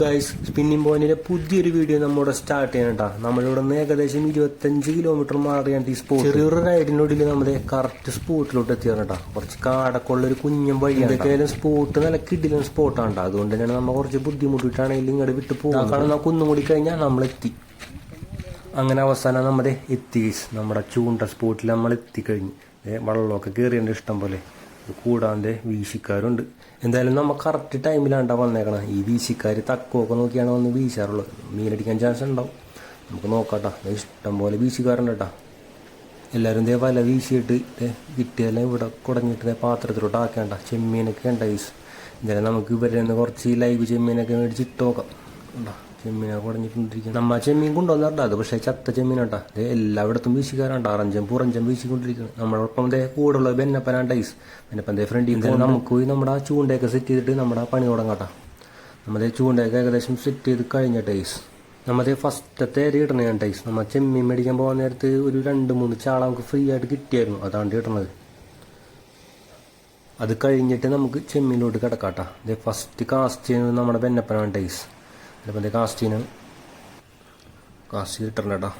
Guys spinning പോയിന്റിന്റെ പുതിയൊരു video നമ്മുടെ സ്റ്റാർട്ട് ചെയ്യണട്ടാ നമ്മളിവിടെ നിന്ന് ഏകദേശം ഇരുപത്തഞ്ച് കിലോമീറ്റർ മാറിയാണ് ഈ സ്പോട്ട് ചെറിയൊരു റൈഡിനുള്ളിൽ നമ്മുടെ കറക്റ്റ് സ്പോട്ടിലോട്ട് എത്തിയാറട്ടാ കുറച്ച് കാടക്കുള്ള ഒരു കുഞ്ഞും വഴി എന്തൊക്കെയായാലും സ്പോട്ട് നല്ല കിടിലും സ്പോട്ടാണ് അതുകൊണ്ട് തന്നെയാണ് നമ്മൾ കുറച്ച് ബുദ്ധിമുട്ടിട്ടാണെങ്കിലും ഇങ്ങോട്ട് വിട്ട് പോകും കാരണം നമുക്ക് ഒന്നും കൂടി കഴിഞ്ഞാൽ നമ്മൾ എത്തി അങ്ങനെ അവസാനം നമ്മുടെ എത്തി നമ്മുടെ ചൂണ്ട സ്പോട്ടിൽ നമ്മൾ എത്തിക്കഴിഞ്ഞു വെള്ളമൊക്കെ കയറിയുണ്ട് ഇഷ്ടം പോലെ. കൂടാതെ വീശിക്കാരുണ്ട്. എന്തായാലും നമ്മൾ കറക്റ്റ് ടൈമിലാണ്ടാ വന്നേക്കണം. ഈ വീശിക്കാർ തക്കമൊക്കെ നോക്കിയാണ് വന്ന് വീശാറുള്ളത്. മീനടിക്കാൻ ചാൻസ് ഉണ്ടാവും. നമുക്ക് നോക്കാട്ടാ. ദേ ഇഷ്ടം പോലെ വീശിക്കാറുണ്ട് കേട്ടാ എല്ലാവരും ഇതേ വല വീശിയിട്ട് കിട്ടിയാലും ഇവിടെ കുടഞ്ഞിട്ട് പാത്രത്തിലോട്ട് ആക്കേണ്ട. ചെമ്മീനൊക്കെ ഉണ്ട് ഐസ് എന്തായാലും നമുക്ക് ഇവരെ നിന്ന് കുറച്ച് ലൈവ് ചെമ്മീനൊക്കെ മേടിച്ച് ഇട്ട് നോക്കാം. ഉണ്ടാ ചെമ്മീനെ കുടഞ്ഞിട്ടുണ്ടിരിക്കും നമ്മ ചെമ്മീൻ കൊണ്ടുവന്നിട്ടുണ്ട് അത് പക്ഷേ ചത്ത ചെമ്മീനാട്ടാ. അത് എല്ലായിടത്തും വീശിക്കാറുണ്ട് അറഞ്ചം പുറഞ്ചം വീശിക്കൊണ്ടിരിക്കുന്നത് നമ്മളൊപ്പം ദേ കൂടുള്ള ബെന്നപ്പനാണ്ട് ഐസ് ബെന്നപ്പൻ ദേ ഫ്രണ്ടിൽ നമുക്ക് പോയി നമ്മുടെ ആ ചൂണ്ടയൊക്കെ സെറ്റ് ചെയ്തിട്ട് നമ്മുടെ പണി തുടങ്ങാട്ടാ. നമ്മുടെ ചൂണ്ടയൊക്കെ ഏകദേശം സെറ്റ് ചെയ്ത് കഴിഞ്ഞ ഐസ് നമ്മുടെ ഫസ്റ്റത്തെ ഇടണ ഞാൻ ടൈസ്. നമ്മൾ ചെമ്മീൻ മേടിക്കാൻ പോകാൻ നേരത്ത് ഒരു രണ്ട് മൂന്ന് ചാള നമുക്ക് ഫ്രീ ആയിട്ട് കിട്ടിയായിരുന്നു. അതാണ് ഇടണത്. അത് കഴിഞ്ഞിട്ട് നമുക്ക് ചെമ്മീനിലോട്ട് കിടക്കാട്ടാ. ഇത് ഫസ്റ്റ് കാസ്റ്റ് ചെയ്യുന്നത് നമ്മുടെ ബെന്നപ്പനാണ് ടൈസ്. ചിലപ്പോൾ ഇത് കാസ്റ്റ് ചെയ്യണം കാസ്റ്റ് കിട്ടണേട്ടാ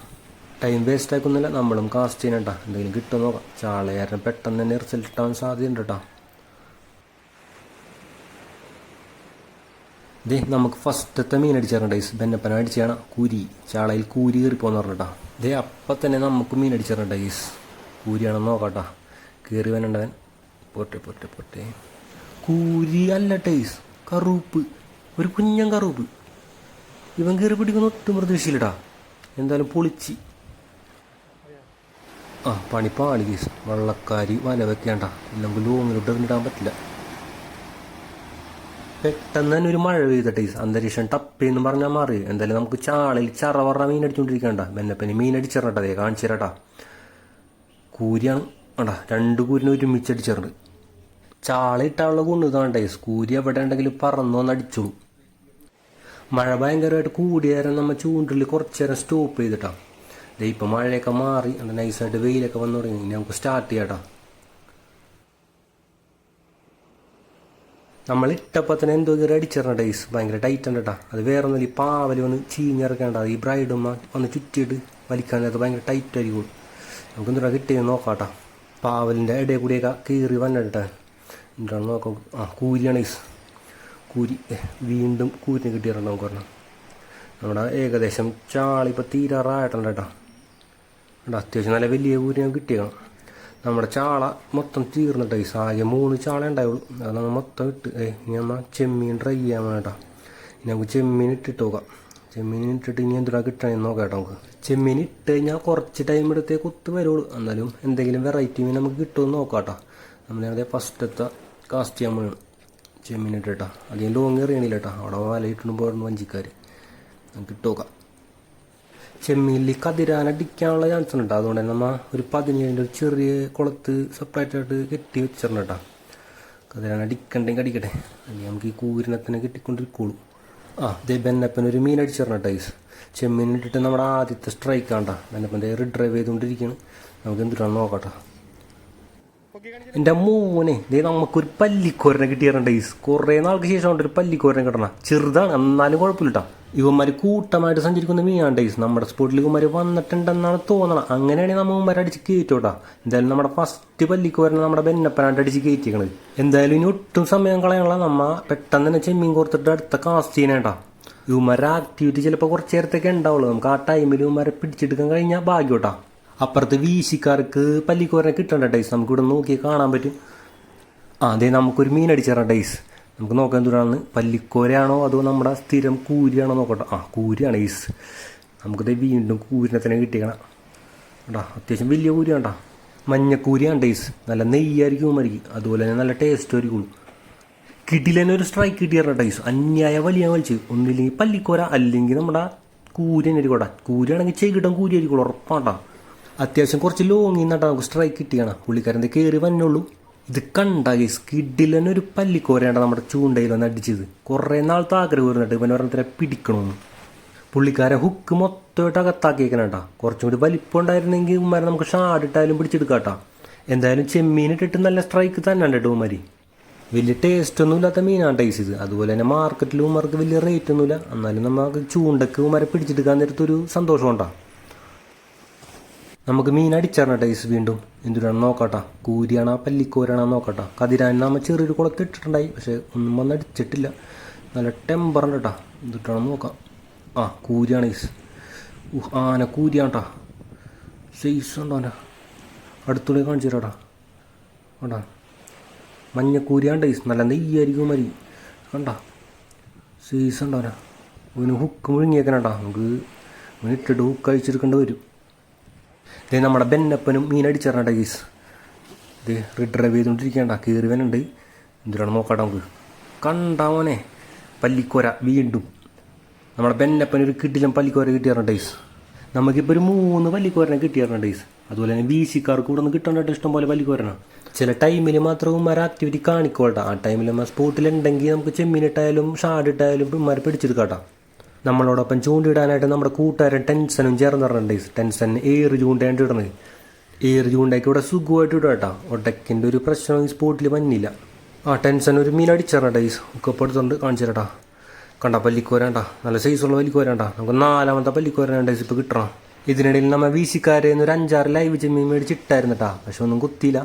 ടൈം വേസ്റ്റ് ആക്കുന്നില്ല നമ്മളും കാസ്റ്റ് കേട്ടോ എന്തെങ്കിലും കിട്ടും നോക്കാം ചാളയാരനെ പെട്ടെന്ന് തന്നെ റിസൾട്ട് കിട്ടാൻ സാധ്യതയുണ്ട് കേട്ടോ ഇതേ നമുക്ക് ഫസ്റ്റത്തെ മീൻ അടിച്ചാറുണ്ട് ഈസ് ബെന്നപ്പന അടിച്ചാണ്. കൂരി. ചാളയിൽ കൂരി കയറിപ്പോന്ന് പറഞ്ഞിട്ടാ ഇതേ അപ്പം തന്നെ നമുക്ക് മീൻ അടിച്ചാറുണ്ട് ഈസ് കൂരിയാണെന്ന് നോക്കാട്ടാ കയറി വരണ്ടവൻ. പോട്ടെ പോട്ടെ പോട്ടെ. കൂരി അല്ല ടൈസ് കറുപ്പ്. ഒരു കുഞ്ഞൻ കറുപ്പ്. ഇവൻ കയറി പിടിക്കുന്ന ഒട്ടും പ്രതീക്ഷയില്ലടാ. എന്തായാലും പൊളിച്ച്. ആ പണി പാളി കേസ് വള്ളക്കാരി വല വെക്കേണ്ട. ഇല്ലെങ്കിൽ ലോങ്ങിലോട്ട് എറിഞ്ഞിടാൻ പറ്റില്ല. പെട്ടെന്ന് തന്നെ ഒരു മഴ പെയ്തട്ടെ അന്തരീക്ഷം ടപ്പേന്ന് പറഞ്ഞാൽ മാറി. എന്തായാലും നമുക്ക് ചാളിൽ ചറ പറ മീൻ അടിച്ചുകൊണ്ടിരിക്കണ്ട മെന്നപ്പനി മീൻ അടിച്ചിടട്ടെ കാണിച്ചു കാണിച്ചിരട്ടാ കൂരിയാണ്. ആടാ രണ്ട് കൂരിനെ ഒരുമിച്ച് അടിച്ചിട്ടുണ്ട്. ചാള ഇട്ടാനുള്ള ഗുണം ഇതാണ്ടേ കൂരി എവിടെ ഉണ്ടെങ്കിലും പറന്നോന്ന് അടിച്ചോളൂ. മഴ ഭയങ്കരമായിട്ട് കൂടിയ നേരം നമ്മൾ ചൂണ്ടിൽ കുറച്ച് നേരം സ്റ്റോപ്പ് ചെയ്തിട്ടാണ് ഇപ്പം മഴയൊക്കെ മാറി നൈസായിട്ട് വെയിലൊക്കെ വന്നു തുടങ്ങി. ഇനി നമുക്ക് സ്റ്റാർട്ട് ചെയ്യാട്ടോ. നമ്മൾ ഇട്ടപ്പോൾ തന്നെ എന്തോ കയറി അടിച്ചിടണ ടൈസ് ഭയങ്കര ടൈറ്റ് ഉണ്ട് കേട്ടോ അത് വേറെ ഒന്നുമില്ല ഈ പാവൽ വന്ന് ചീഞ്ഞിറക്കേണ്ട ഈ ബ്രൈഡുമ്മ ഒന്ന് ചുറ്റിയിട്ട് വലിക്കാൻ നേരത്ത് ഭയങ്കര ടൈറ്റ് ആയിരിക്കും. നമുക്ക് എന്തോ കിട്ടിയത് നോക്കാട്ടോ. പാവലിന്റെ ഇടയിൽ കൂടിയൊക്കെ കീറി വന്നിട്ടെ എന്താണ് നോക്കാം. ആ കൂലിയാണ് ഈസ് കൂരി വീണ്ടും കൂരിന് കിട്ടിയിട്ടുണ്ട് നമുക്ക് പറഞ്ഞാൽ നമ്മുടെ ഏകദേശം ചാളിപ്പോൾ തീരാറായിട്ടുണ്ട് കേട്ടോ. ഉണ്ട് അത്യാവശ്യം നല്ല വലിയ കൂരി നമുക്ക് കിട്ടിയേക്കണം. നമ്മുടെ ചാള മൊത്തം തീർന്നിട്ട് ഈ ആകെ മൂന്ന് ചാള ഉണ്ടായുള്ളൂ. അത് നമ്മൾ മൊത്തം ഇട്ട് ഇനി നമ്മൾ ചെമ്മീൻ ട്രൈ ചെയ്യാൻ വേണ്ട ഇനി നമുക്ക് ചെമ്മീൻ ഇട്ടിട്ട് നോക്കാം. ചെമ്മീൻ ഇട്ടിട്ട് ഇനി എന്തിനാ കിട്ടണമെന്ന് നോക്കാം കേട്ടോ നമുക്ക്. ചെമ്മീൻ ഇട്ട് കഴിഞ്ഞാൽ കുറച്ച് ടൈം എടുത്തേ കുത്ത് വരുള്ളൂ. എന്നാലും എന്തെങ്കിലും വെറൈറ്റി മീൻ നമുക്ക് കിട്ടുമെന്ന് നോക്കാം കേട്ടോ. നമ്മളെ ഫസ്റ്റത്തെ കാസ്റ്റ് ചെയ്യാൻ വേണം ചെമ്മീൻ കേട്ടോ അധികം ലോങ് കേട്ടോ അവിടെ വലയിട്ടുണ്ട് വഞ്ചിക്കാർ നമുക്ക് ഇട്ട് നോക്കാം. ചെമ്മീനിൽ കതിരാനടിക്കാനുള്ള ചാൻസ് ഉണ്ട് അതുകൊണ്ട് തന്നെ നമ്മൾ ഒരു പതിനേഴിന്റെ ഒരു ചെറിയ കുളത്ത് സെപ്പറേറ്റ് ആയിട്ട് കെട്ടി വെച്ചിട്ടുണ്ട് കേട്ടോ കതിരാനടിക്കണ്ടെങ്കിൽ അടിക്കട്ടെ. അല്ലെങ്കിൽ നമുക്ക് ഈ കൂരിനത്തിനെ കിട്ടിക്കൊണ്ടിരിക്കുള്ളൂ. ആ ദേ ബെന്നപ്പൻ ഒരു മീൻ അടിച്ചിരണം ടൈസ് ചെമ്മീൻ ഇട്ടിട്ട് നമ്മുടെ ആദ്യത്തെ സ്ട്രൈക്ക് ആണ്ടാ ബെന്നപ്പന്റെ റിഡ്രൈവ് ചെയ്തുകൊണ്ടിരിക്കുകയാണ് നമുക്ക് എന്തിനാണ് നോക്കട്ടെ എന്റെ മോനെ ദേ നമുക്കൊരു പല്ലിക്കോരനെ കിട്ടിയിട്ടുണ്ട് ഈസ് കുറേ നാൾക്ക് ശേഷം ഒരു പല്ലിക്കോരനെ കിട്ടണം. ചെറുതാണ് എന്നാലും കുഴപ്പമില്ല. ഇവന്മാർ കൂട്ടമായിട്ട് സഞ്ചരിക്കുന്ന മീനാണ് ഈസ് നമ്മുടെ സ്പോട്ടിൽ ഇവന്മാർ വന്നിട്ടുണ്ടെന്നാണ് തോന്നണം അങ്ങനെയാണെങ്കിൽ നമ്മൾ ഇവന്മാരെ അടിച്ച് കയറ്റോട്ടാ എന്തായാലും നമ്മുടെ ഫസ്റ്റ് പല്ലിക്കോരനെ നമ്മുടെ ബെന്നപ്പനായിട്ട് അടിച്ച് കയറ്റിക്കണത് എന്തായാലും ഇനി ഒട്ടും സമയം കളയാനുള്ള. നമ്മ പെട്ടെന്ന് തന്നെ ചെമ്മീൻ കൊടുത്തിട്ട് അടുത്ത കാസ്റ്റ് ചെയ്യാനേട്ടാ ഇവന്മാരുടെ ആക്ടിവിറ്റി ചിലപ്പോൾ കുറച്ച് നേരത്തേക്ക് ഉണ്ടാവുള്ളൂ. നമുക്ക് ആ ടൈമിൽ ഇവന്മാരെ പിടിച്ചെടുക്കാൻ കഴിഞ്ഞാൽ ഭാഗ്യോട്ടാ. അപ്പുറത്ത് വീശിക്കാർക്ക് പല്ലിക്കോരനെ കിട്ടേണ്ട ഡൈസ് നമുക്ക് ഇവിടെ നോക്കി കാണാൻ പറ്റും. ആ അതെ നമുക്കൊരു മീൻ അടിച്ചേരാം ഡൈസ് നമുക്ക് നോക്കാൻ ദൂരാണ് പല്ലിക്കോരയാണോ അതോ നമ്മുടെ സ്ഥിരം കൂരിയാണോ നോക്കട്ടെ. ആ കൂരിയാണ് ഈസ് നമുക്കിത് വീണ്ടും കൂരിനെ തന്നെ കിട്ടിക്കണം കേട്ടോ അത്യാവശ്യം വലിയ കൂരിയാണ്ടാ മഞ്ഞക്കൂരിയാണ് ഡൈസ് നല്ല നെയ്യായിരിക്കും മരിക്കും അതുപോലെ തന്നെ നല്ല ടേസ്റ്റ് ആയിരിക്കും. കിടിലനെ ഒരു സ്ട്രൈക്ക് കിട്ടിയാണ് ഡൈസ് അന്യായ വലിയ വലിച്ച് ഒന്നില്ലെങ്കിൽ പല്ലിക്കോര അല്ലെങ്കിൽ നമ്മുടെ കൂരി തന്നെ ആയിരിക്കും കൂരിയാണെങ്കിൽ ചെയ്കിട്ടം കൂരി ആയിരിക്കും ഉറപ്പാട്ടാ അത്യാവശ്യം കുറച്ച് നിന്നിട്ട് നമുക്ക് സ്ട്രൈക്ക് കിട്ടിയാണ്. പുള്ളിക്കാരൻ കയറി വന്നുള്ളൂ ഇത് കണ്ട കിഡിലനെ ഒരു പല്ലിക്കോരയാണ് നമ്മുടെ ചൂണ്ടയിൽ വന്ന് അടിച്ചത്. കുറേ നാളത്തെ ആഗ്രഹം വരുന്നുണ്ട്. ഇവൻ പറഞ്ഞ പിടിക്കണമെന്ന്. പുള്ളിക്കാരെ ഹുക്ക് മൊത്തമായിട്ട് അകത്താക്കിയേക്കണേട്ടാ. കുറച്ചും കൂടി വലിപ്പം ഉണ്ടായിരുന്നെങ്കിൽ ഉമ്മാരെ നമുക്ക് ഷാഡിട്ടായാലും പിടിച്ചെടുക്കാട്ടാ. എന്തായാലും ചെമ്മീൻ ഇട്ടിട്ട് നല്ല സ്ട്രൈക്ക് തന്നെ ഉണ്ട് കേട്ടോ ഉമ്മാരി. വലിയ ടേസ്റ്റ് ഒന്നും ഇല്ലാത്ത മീനാണ് ടേസ്റ്റ് ഇത് അതുപോലെ തന്നെ മാർക്കറ്റിൽ ഉമ്മർക്ക് വലിയ റേറ്റ് ഒന്നുമില്ല. എന്നാലും നമുക്ക് ചൂണ്ടക്ക് ഉമ്മരെ പിടിച്ചെടുക്കാൻ നേരത്തൊരു സന്തോഷം ഉണ്ടാ നമുക്ക് മീൻ അടിച്ചാണ് ടൈസ് വീണ്ടും. എന്തിനാണ് നോക്കട്ടെ? കൂരിയാണോ പല്ലിക്കോരാണോ നോക്കട്ടെ? കതിരാൻ നമ്മൾ ചെറിയൊരു കുളത്ത് ഇട്ടിട്ടുണ്ടായി. പക്ഷെ ഒന്നും വന്ന് അടിച്ചിട്ടില്ല. നല്ല ടെമ്പറുണ്ട് കേട്ടാ എന്തിട്ടാണ് നോക്കാം. ആ കൂരിയാണ് ഈസ് ഉഹ്, ആന കേട്ടാ സൈസ് ഉണ്ടോ അവന്റെ? അടുത്തൂടെ കാണിച്ചു കണ്ടാ? മഞ്ഞ കൂരിയാണ്ട് ഈസ് നല്ല നെയ്യായിരിക്കും മരി. കണ്ടാ? സൈസ് ഉണ്ടോ ആന ഇവന് ഹുക്ക് മുഴുങ്ങിയേക്കണേട്ടാ. നമുക്ക് ഇട്ടിട്ട് ഹുക്ക് അഴിച്ചെടുക്കേണ്ടി വരും. ഇതേ നമ്മുടെ ബെന്നപ്പനും മീൻ അടിച്ചിറണ്ട ഗീസ് ഇത് റിഡ്രൈവ് ചെയ്തുകൊണ്ടിരിക്കണ്ട കീറിവനുണ്ട് എന്തിനാണ് നോക്കട്ടെ നമുക്ക്? കണ്ടാ മോനെ. പല്ലിക്കോര വീണ്ടും. നമ്മുടെ ബെന്നപ്പന് ഒരു കിട്ടിലും പല്ലിക്കോര കിട്ടിയിറണ്ട ഗീസ് നമുക്കിപ്പോൾ ഒരു മൂന്ന് പല്ലിക്കോരനെ കിട്ടിയിറണ്ട ഗീസ് അതുപോലെ തന്നെ വി സിക്കാർക്ക് കൂടെ നിന്ന് കിട്ടേണ്ട ഇഷ്ടം പോലെ പല്ലിക്കോരനാ. ചില ടൈമിൽ മാത്രം ഉമ്മാർ ആക്ടിവിറ്റി കാണിക്കോട്ടെ ആ ടൈമിൽ നമ്മൾ സ്പോട്ടിലുണ്ടെങ്കിൽ നമുക്ക് ചെമ്മീനിട്ടായാലും ഷാഡിട്ടായാലും ഇവന്മാർ പിടിച്ചെടുക്കാട്ടാ. നമ്മളോടൊപ്പം ചൂണ്ടിടാനായിട്ട് നമ്മുടെ കൂട്ടുകാരൻ ടെൻഷനും ചേർന്നിട്ടുണ്ട് ടെൻസൻ ഏറ് ചൂണ്ടയായിട്ട് ഇടുന്നത്? ഏറ് ചൂണ്ടയ്ക്ക് ഇവിടെ സുഖമായിട്ട് ഇടുക കേട്ടോ. ഒട്ടക്കിന്റെ ഒരു പ്രശ്നം ഈ സ്പോട്ടിൽ വന്നില്ല. ആ ടെൻസൻ ഒരു മീൻ അടിച്ചിറണ്ട ഈ ഉക്കപ്പെടുത്തുണ്ട് കാണിച്ചിരട്ടാ കണ്ട പല്ലിക്കോരണ്ട നല്ല സൈസുള്ള പല്ലിക്കോരണ്ട നമുക്ക് നാലാമത്തെ പല്ലിക്കോരണ്ട ഇപ്പോൾ കിട്ടണം. ഇതിനിടയിൽ നമ്മൾ വീശിക്കാരെ ഒരു അഞ്ചാറ് ലൈവ് ചെമ്മീൻ മേടിച്ചിട്ടായിരുന്നു കേട്ടാ. പക്ഷെ ഒന്നും കുത്തിയില്ല.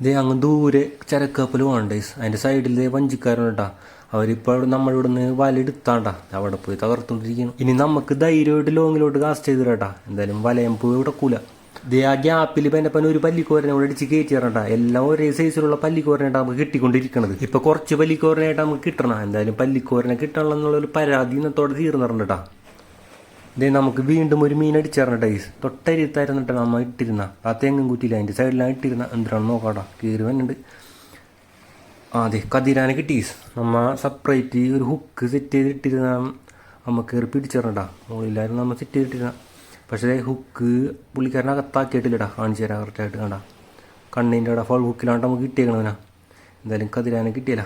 ഇതേ അങ്ങ് ദൂരെ ചരക്കപ്പൽ പോകണ്ടേ അതിന്റെ സൈഡിൽ വഞ്ചിക്കാരുണ്ട് കേട്ടാ. അവരിപ്പോൾ നമ്മളിവിടെ നിന്ന് വലെടുത്താണ്ടാ അവിടെ പോയി തകർത്തോണ്ടിരിക്കുന്നു ഇനി നമുക്ക് ധൈര്യമായിട്ട് ലോങ്ങിലോട്ട് കാസ്റ്റ് ചെയ്ത് കേട്ടാ എന്തായാലും വലയം പോയി ഇടക്കൂല ഇതേ ആ ഗ്യാപ്പിൽ പെന്നപ്പൻ ഒരു പല്ലിക്കോരനെ ഇവിടെ അടിച്ച് കയറ്റി തരണ്ട എല്ലാം ഒരേ സൈസിലുള്ള പല്ലിക്കോരനായിട്ട് നമുക്ക് കിട്ടിക്കൊണ്ടിരിക്കണത്. ഇപ്പൊ കുറച്ച് പല്ലിക്കോരനായിട്ട് നമുക്ക് കിട്ടണം. എന്തായാലും പല്ലിക്കോരനെ കിട്ടണം എന്നുള്ളൊരു പരാതി ഇന്നത്തോടെ തീർന്നിട്ടുണ്ടാ ഇതേ നമുക്ക് വീണ്ടും ഒരു മീൻ അടിച്ചേർന്നിട്ട് ഐസ് തൊട്ടരിത്തായിരുന്നിട്ട് നമ്മ ഇട്ടിരുന്ന. ആ തെങ്ങും കുറ്റിയില്ല അതിന്റെ സൈഡിലാണ് ഇട്ടിരുന്ന. എന്തിനാണ് നോക്കാടാ കീറി വന്നിട്ടുണ്ട് ആ അതെ കതിരാനെ കിട്ടീസ് നമ്മ സെപ്പറേറ്റ് ഒരു ഹുക്ക് സെറ്റ് ചെയ്തിട്ടിരുന്ന നമ്മ കയറി പിടിച്ചിടണ്ടാ. മുകളിലായിരുന്നു നമ്മൾ സെറ്റ് ചെയ്തിട്ടിരുന്ന പക്ഷേ ഹുക്ക് പുള്ളിക്കാരനെ അകത്താക്കിയിട്ടില്ലടാ. കാണിച്ചു തരാം കറക്റ്റായിട്ട് കണ്ട. കണ്ണിന്റെ അവിടെ ഫോൾ ഹുക്കിലാണ്ട് നമുക്ക് കിട്ടിയേക്കണതിനാ എന്തായാലും കതിരാനെ കിട്ടിയില്ല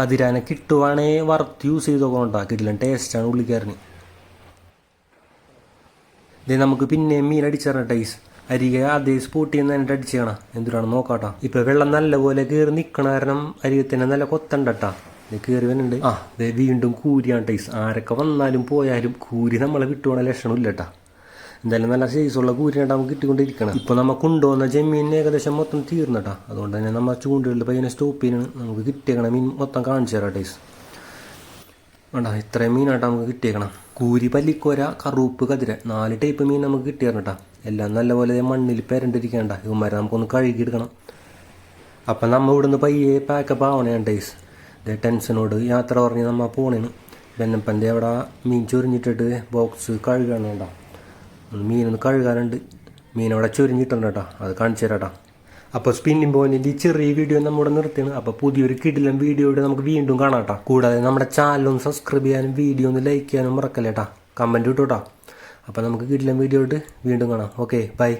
കതിരാനെ കിട്ടുവാണേ വറുത്ത് യൂസ് ചെയ്ത് നോക്കണ്ടാ കിട്ടില്ല. ടേസ്റ്റാണ് പുള്ളിക്കാരന്. ഇത് നമുക്ക് പിന്നെ മീൻ അടിച്ചേരണ ടൈസ് അരികെ അതേ സ്പോട്ടിൽ നിന്ന് എന്നിട്ട് അടിച്ചേണ എന്തിനാണ് നോക്കാട്ടാ. ഇപ്പൊ വെള്ളം നല്ലപോലെ കയറി നിക്കണ കാരണം അരികത്തിന് നല്ല കൊത്തണ്ടട്ടാ. ഇത് കയറി വരുന്നുണ്ട്. ആ വീണ്ടും കൂരിയാണ് ടൈസ് ആരൊക്കെ വന്നാലും പോയാലും കൂരി നമ്മളെ കിട്ടുവാണ ലക്ഷണമില്ല കേട്ടാ എന്തായാലും നല്ല സൈസുള്ള കൂരിനായിട്ട് നമുക്ക് കിട്ടിക്കൊണ്ടിരിക്കണം ഇപ്പൊ നമുക്ക് കൊണ്ടുവന്ന ജമീൻ ഏകദേശം മൊത്തം തീർന്നട്ടാ. അതുകൊണ്ട് തന്നെ നമ്മൾ ചൂണ്ടുകളിൽ പയ്യനെ സ്റ്റോപ്പ് ചെയ്യണം. നമുക്ക് കിട്ടിയേക്കണ മീൻ മൊത്തം കാണിച്ചു തരാം ടൈസ് വേണ്ട ഇത്രയും മീനായിട്ട് നമുക്ക് കിട്ടിയേക്കണം. കൂരി പല്ലിക്കോര കറുപ്പ് കതിര നാല് ടൈപ്പ് മീൻ നമുക്ക് കിട്ടിയാണ് കേട്ടോ എല്ലാം നല്ലപോലെ മണ്ണിൽ പെരണ്ടിരിക്കണ്ട ഇവന്മാരെ നമുക്കൊന്ന് കഴുകിയെടുക്കണം. അപ്പം നമ്മൾ ഇവിടുന്ന് പയ്യെ പാക്കപ്പ് ആവണേ ഡേയ്സ് ഇതേ ടെൻഷനോട് യാത്ര പറഞ്ഞ് നമ്മൾ പോണേന് ബെന്നപ്പന്റെ അവിടെ മീൻ ചൊരിഞ്ഞിട്ടിട്ട് ബോക്സ് കഴുകണേണ്ട മീനൊന്ന് കഴുകാനുണ്ട്. മീൻ അവിടെ ചൊരിഞ്ഞിട്ടുണ്ട് കേട്ടോ അത് കാണിച്ചു തരാട്ടാ അപ്പോൾ പോയിന്റിന്റെ ഈ ചെറിയ വീഡിയോ നമ്മുടെ നിർത്തിയാണ്. അപ്പോൾ പുതിയൊരു കിടിലൻ വീഡിയോയുടെ നമുക്ക് വീണ്ടും കാണാം കൂടാതെ നമ്മുടെ ചാനൽ ഒന്ന് സബ്സ്ക്രൈബ് ചെയ്യാനും വീഡിയോ ഒന്ന് ലൈക്ക് ചെയ്യാനും മറക്കല്ലേട്ടാ കമന്റ് ഇട്ടോട്ടാ അപ്പോൾ നമുക്ക് കിടിലം വീഡിയോ ഇട്ട് വീണ്ടും കാണാം. Okay bye